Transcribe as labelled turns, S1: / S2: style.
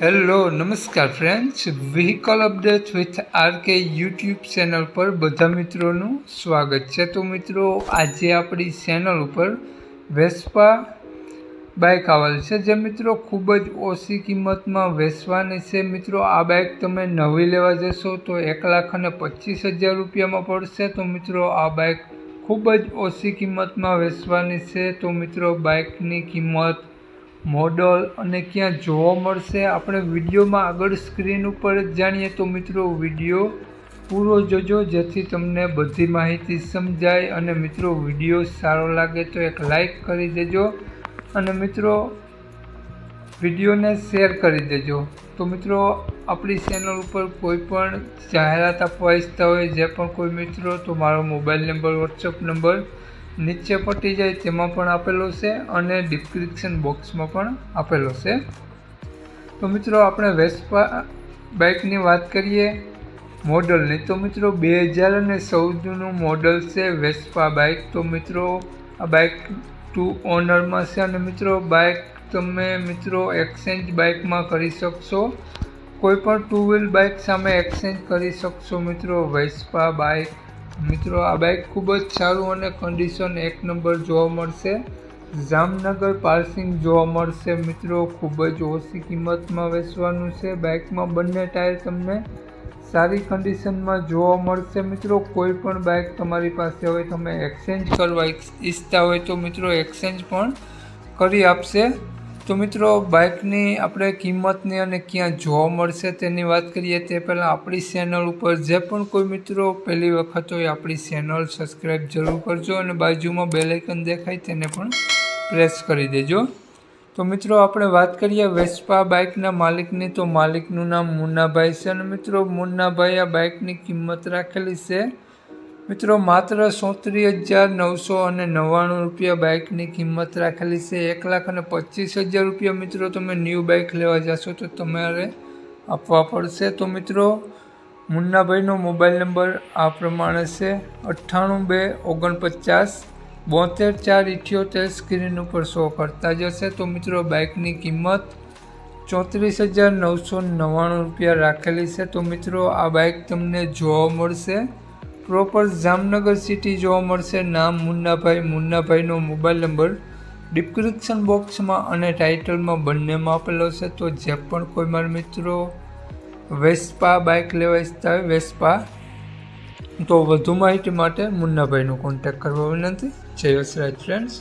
S1: Hello નમસ્કાર friends vehicle update with RK YouTube channel પર બધા મિત્રોનું સ્વાગત છે. તો મિત્રો, આજે આપણી ચેનલ ઉપર વેસ્પા બાઇક આવેલ છે. જે મિત્રો ખૂબ જ ઓછી કિંમતમાં વેચવાની છે. મિત્રો, આ બાઇક તમે નવી લેવા જશો તો એક લાખ અને પચીસ હજાર રૂપિયામાં પડશે. તો મિત્રો, આ બાઇક ખૂબ જ ઓછી કિંમતમાં વેચવાની છે. તો મિત્રો બાઇકની કિંમત મોડલ અને ક્યાં જોવા મળશે આપણે વિડીયોમાં આગળ સ્ક્રીન ઉપર જ જાણીએ. તો મિત્રો, વીડિયો પૂરો જોજો, જેથી તમને બધી માહિતી સમજાય અને મિત્રો, વીડિયો સારો લાગે તો એક લાઈક કરી દેજો અને મિત્રો, વિડીયોને શેર કરી દેજો. તો મિત્રો, આપણી ચેનલ ઉપર કોઈ પણ જાહેરાત આપવા ઈચ્છતા હોય, જે પણ કોઈ મિત્રો, તો મારો મોબાઈલ નંબર, વોટ્સઅપ નંબર નીચે પટી જાય તેમાં પણ આપેલો છે અને ડિસ્ક્રિપ્શન બોક્સમાં પણ આપેલો છે. તો મિત્રો આપણે વેસ્પા બાઇકની વાત કરીએ. મોડલની તો મિત્રો બે હજાર અને ચૌદનું મોડલ છે વેસ્પા બાઇક તો મિત્રો આ બાઇક ટુ ઓનરમાં છે અને મિત્રો બાઇક તમે મિત્રો એક્સચેન્જ બાઇકમાં કરી શકશો. કોઈ પણ ટુ વ્હીલ બાઇક સામે એક્સચેન્જ કરી શકશો મિત્રો વેસ્પા બાઇક મિત્રો, આ બાઇક ખૂબ જ સારું અને કન્ડિશન એક નંબર જોવા મળશે. જામનગર પાર્સિંગ જોવા મળશે મિત્રો, ખૂબ જ ઓછી કિંમતમાં વેચવાનું છે. બાઇકમાં બંને ટાયર તમને સારી કન્ડિશનમાં જોવા મળશે મિત્રો. કોઈ પણ બાઇક તમારી પાસે હોય, તમે એક્સચેન્જ કરવા ઈચ્છતા હોય તો મિત્રો એક્સચેન્જ પણ કરી આપશે. તો મિત્રો, બાઇકની આપણે કિંમતની અને ક્યાં જોવા મળશે તેની વાત કરીએ તે પહેલાં આપણી ચેનલ ઉપર જે પણ કોઈ મિત્રો પહેલી વખત હોય આપણી ચેનલ સબસ્ક્રાઈબ જરૂર કરજો અને બાજુમાં બેલાઇકન દેખાય તેને પણ પ્રેસ કરી દેજો. તો મિત્રો, આપણે વાત કરીએ વેસ્પા બાઇકના માલિકની. તો માલિકનું નામ મુન્નાભાઈ છે અને મિત્રો મુન્નાભાઈ આ બાઇકની કિંમત રાખેલી છે મિત્રો, માત્ર સોત્રીસ હજાર નવસો અને નવ્વાણું રૂપિયા બાઇકની કિંમત રાખેલી છે. એક લાખ અને પચીસ હજાર રૂપિયા મિત્રો, તમે ન્યૂ બાઇક લેવા જશો તો તમારે આપવા પડશે. તો મિત્રો, મુન્નાભાઈનો મોબાઈલ નંબર આ પ્રમાણે છે. અઠ્ઠાણું બે ઓગણપચાસ બોતેર ચાર ઇઠ્યોતેર સ્ક્રીન ઉપર શો કરતા જશે. તો મિત્રો, બાઇકની કિંમત ચોત્રીસ હજાર નવસો નવ્વાણું રૂપિયા રાખેલી છે. તો મિત્રો, આ બાઇક તમને જોવા મળશે. પ્રોપર જામનગર સિટી જોવા મળશે. નામ મુન્નાભાઈ. મુન્નાભાઈનો મોબાઈલ નંબર ડિસ્ક્રિપ્શન બોક્સમાં અને ટાઇટલમાં બંનેમાં આપેલો છે. તો જે પણ કોઈ મારા મિત્રો વેસ્પા બાઇક લેવા ઈચ્છતા હોય, વેસ્પા. તો વધુ માહિતી માટે મુન્નાભાઈનો કોન્ટેક્ટ કરવા વિનંતી. જય વસરાજ ફ્રેન્ડ્સ